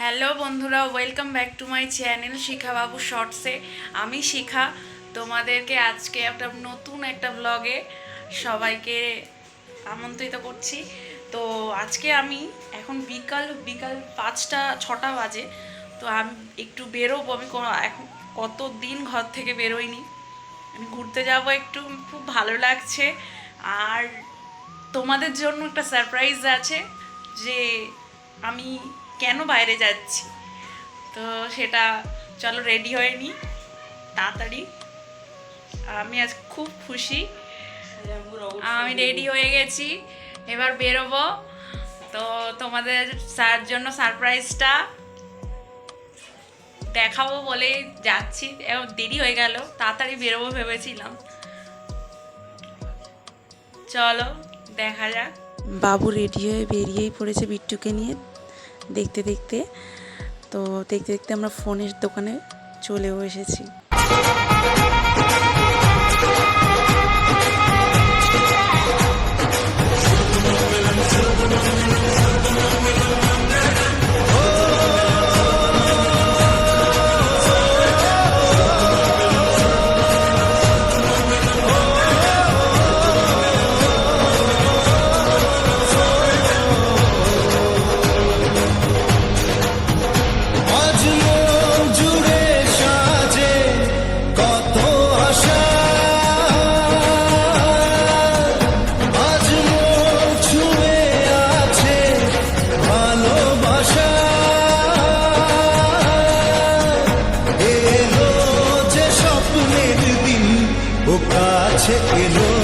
Hello বন্ধুরা, welcome back to my channel Shikha Babu শর্টসে। আমি শিখা, তোমাদেরকে আজকে একটা নতুন একটা ব্লগে সবাইকে আমন্ত্রিত করছি। তো আজকে আমি এখন বিকাল বিকাল পাঁচটা, ছটা বাজে। তো আমি একটু বেরোবো, আমি কোনো এখন কত দিন ঘর থেকে বেরোইনি। আমি ঘুরতে যাব একটু, খুব ভালো লাগছে। আর তোমাদের জন্য একটা সারপ্রাইজ আছে যে আমি কেন বাইরে যাচ্ছি? তো সেটা চলো রেডি হয়ে নি তাড়াতাড়ি। আমি আজ খুব খুশি। আমি রেডি হয়ে গেছি। এবার বেরোবো। তো তোমাদের তার জন্য সারপ্রাইজটা দেখাবো বলে যাচ্ছি। দেরি হয়ে গেল, তাড়াতাড়ি বেরোবো ভেবেছিলাম। চলো, দেখা যাক। বাবু রেডি হয়ে বেরিয়েই পড়েছে বিট্টুকে নিয়ে। দেখতে দেখতে। তো দেখতে দেখতে আমরা ফোনের দোকানে চলেও এসেছি। কাছে এলো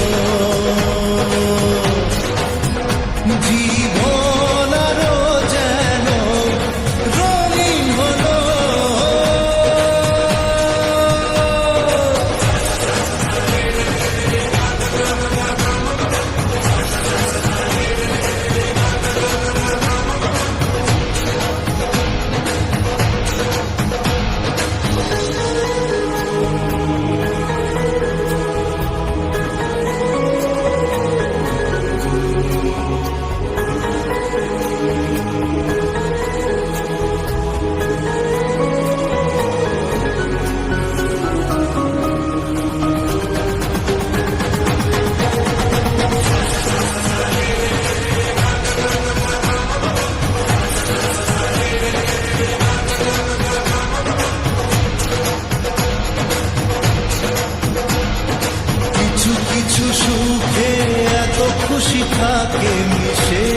থাকে মিশে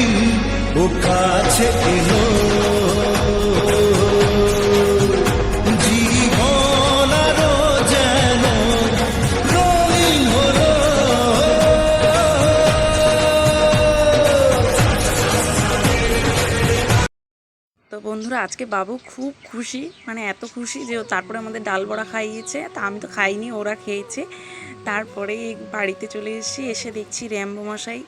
দিন ও কাছে তো বন্ধুরা, আজকে বাবু খুব খুশি মানে এত খুশি যে তারপরে আমাদের ডাল বড়া খাইয়েছে। তা আমি তো খাইনি, ওরা খেয়েছে। তারপরে বাড়িতে চলে এসেছি এসে দেখছি র্যাম্বো মশাই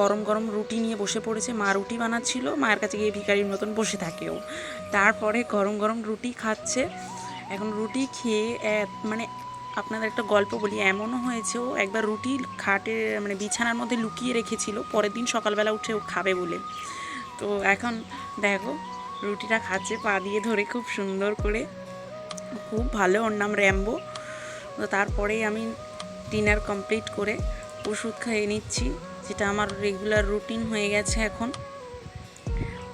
গরম গরম রুটি নিয়ে বসে পড়েছে। মা রুটি বানাচ্ছিল, মায়ের কাছে গিয়ে ভিখারির মতন বসে থাকে ও। তারপরে গরম গরম রুটি খাচ্ছে। এখন রুটি খেয়ে মানে আপনাদের একটা গল্প বলি, এমনও হয়েছে ও একবার রুটি খাটের মানে বিছানার মধ্যে লুকিয়ে রেখেছিল, পরের দিন সকালবেলা উঠে ও খাবে বলে। তো এখন দেখো, রুটিটা খাচ্ছে, পা দিয়ে ধরে খুব সুন্দর করে। খুব ভালো, ওর নাম র্যাম্বো। তো তারপরেই আমি ডিনার কমপ্লিট করে ওষুধ খেয়ে নিচ্ছি। যেটা আমার রেগুলার রুটিন হয়ে গেছে এখন।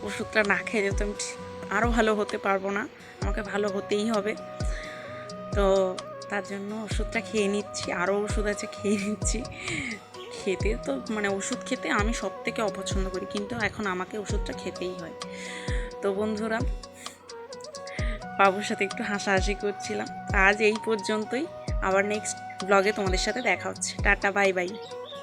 ওষুধটা না খেয়ে যেতে আমি আরও ভালো হতে পারব না। আমাকে ভালো হতেই হবে। তো তার জন্য ওষুধটা খেয়ে নিচ্ছি আরও ওষুধ আছে খেয়ে নিচ্ছি। খেতে তো মানে ওষুধ খেতে আমি সব থেকে অপছন্দ করি, কিন্তু এখন আমাকে ওষুধটা খেতেই হয়। তো বন্ধুরা, বাবুর সাথে একটু হাসাহাসি করছিলাম। আজ এই পর্যন্তই। আবার নেক্সট ব্লগে তোমাদের সাথে দেখা হচ্ছে। Tata bye bye